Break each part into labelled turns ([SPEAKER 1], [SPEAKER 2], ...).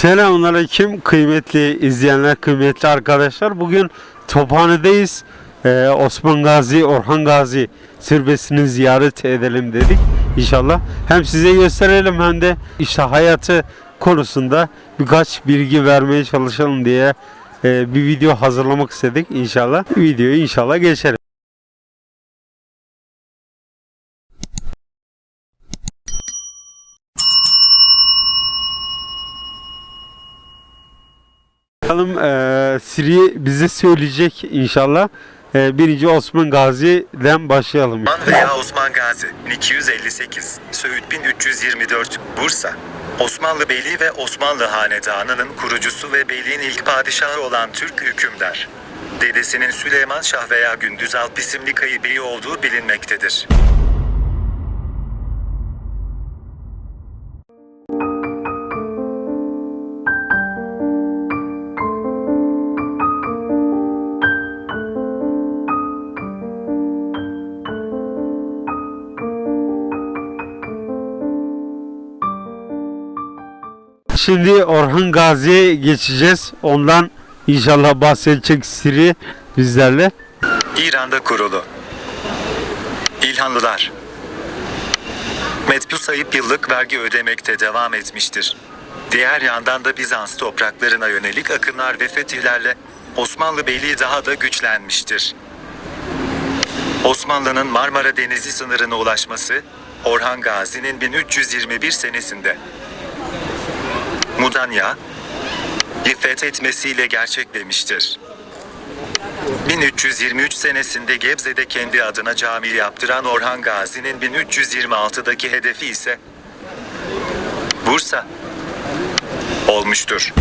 [SPEAKER 1] Selamünaleyküm kıymetli izleyenler, kıymetli arkadaşlar. Bugün Tophane'deyiz. Ee, Osman Gazi, Orhan Gazi türbesini ziyaret edelim dedik inşallah. Hem size gösterelim hem de işte hayatı konusunda birkaç bilgi vermeye çalışalım diye e, bir video hazırlamak istedik inşallah. Videoyu inşallah geçelim. Eee Siri bize söyleyecek inşallah. Eee, birinci Osman Gazi'den başlayalım.
[SPEAKER 2] Veya Osman Gazi 1258 Söğüt 1324 Bursa Osmanlı Beyliği ve Osmanlı Hanedanı'nın kurucusu ve beyliğin ilk padişahı olan Türk hükümdar. Dedesinin Süleyman Şah veya Gündüz Alp isimli kayıbeyi olduğu bilinmektedir.
[SPEAKER 1] Şimdi Orhan Gazi'ye geçeceğiz. Ondan inşallah bahsedecek Siri bizlerle.
[SPEAKER 2] İran'da kurulu. İlhanlılar. Metbu sayıp yıllık vergi ödemekte devam etmiştir. Diğer yandan da Bizans topraklarına yönelik akınlar ve fetihlerle Osmanlı Beyliği daha da güçlenmiştir. Osmanlı'nın Marmara Denizi sınırına ulaşması Orhan Gazi'nin 1321 senesinde Mudanya fethetmesiyle gerçeklemiştir. 1323 senesinde Gebze'de kendi adına cami yaptıran Orhan Gazi'nin 1326'daki hedefi ise Bursa olmuştur.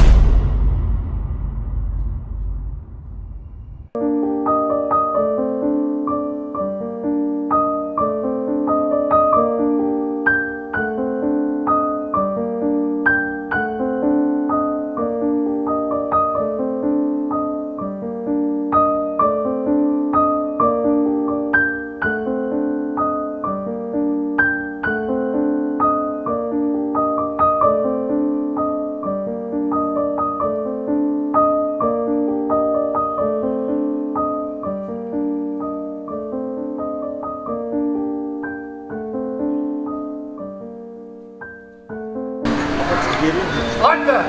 [SPEAKER 3] Anne,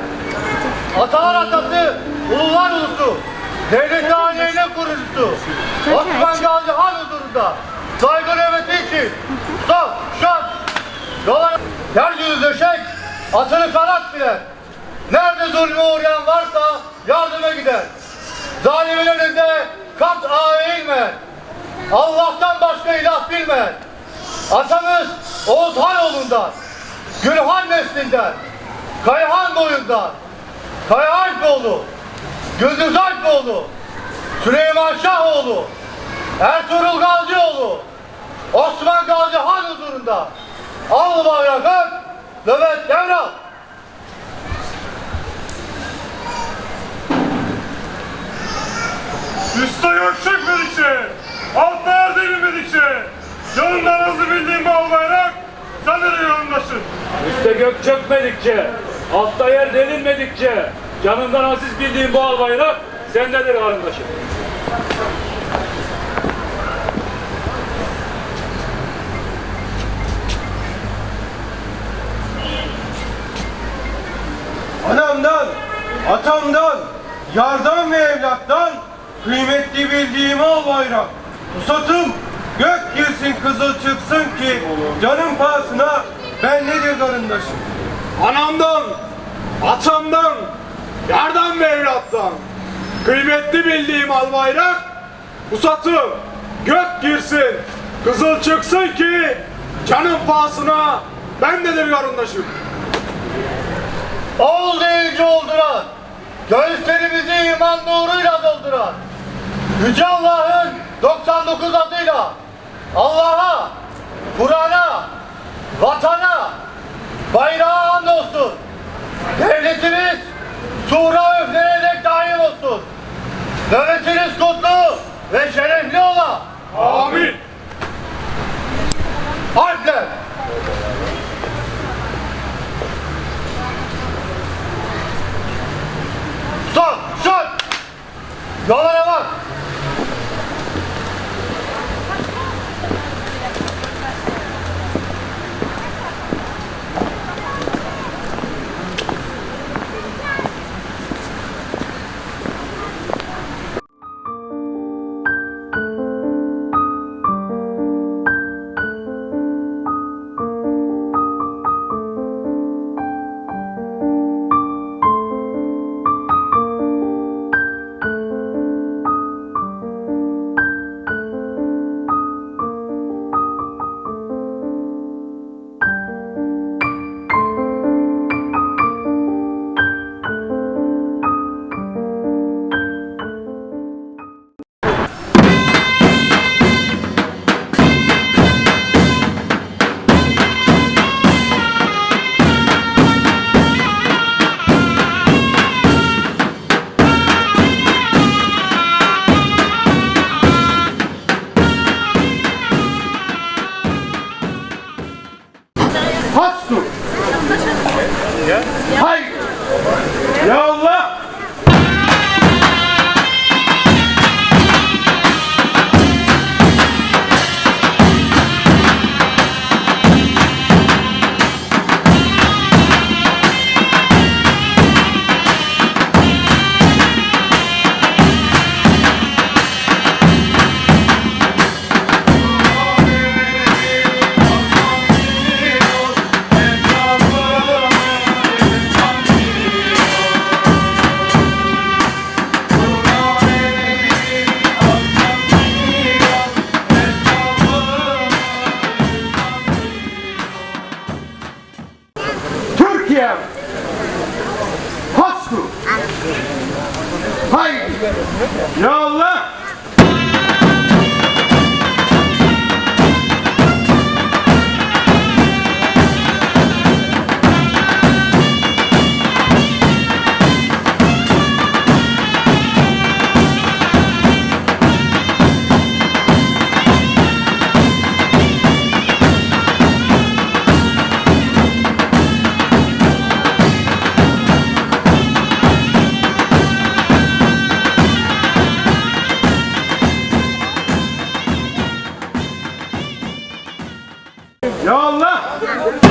[SPEAKER 3] atalar atası, ulular ulusu, devlet aleyhine kurucusu, Osman Gazi Han huzurunda. Saygı nöbeti için. Saf, şan, yola yeryüzü döşek, atını kanat bilen, nerede zulme uğrayan varsa yardıma gider. Zalimin önünde kat eğilme, Allah'tan başka ilah bilmeyen, atamız Oğuz Hanoğlu'ndan, Gülhan neslinden, Kayhan boyundan, Kaya Alpoğlu, Gündüz Alpoğlu, Süleyman Şahoğlu, Ertuğrul Gazioğlu, Osman Gazi Han huzurunda. Al bayrakı, nöbet devral.
[SPEAKER 4] Üste gök çökmedikçe, altta yer delinmedikçe, yanından hızlı bildiğin bal bayrak, sen de yandaşın.
[SPEAKER 5] Üste gök çökmedikçe, altta yer delinmedikçe, canından aziz bildiğin bu al bayrak sendedir kardeşim.
[SPEAKER 6] Anamdan, atamdan, yardan ve evlattan kıymetli bildiğim al bayrak. Pusatım gök girsin kızıl çıksın ki canım pahasına ben nedir karındaşım.
[SPEAKER 4] Anamdan, atamdan, yardan ve evlattan, kıymetli bildiğim al bayrak, pusatım, gök girsin, kızıl çıksın ki, canım pahasına ben dedir yarındaşım.
[SPEAKER 3] Oğul deyince olduran, göğüslerimizi iman nuruyla dolduran, Yüce Allah'ın 99 adıyla Allah'a, Kur'an'a, vatana, bayrağa. Devletimiz sura üflenerek daim olsun. Nöbetiniz kutlu ve şerefli ola.
[SPEAKER 4] Amin.
[SPEAKER 3] Harpler.
[SPEAKER 6] Ya Allah!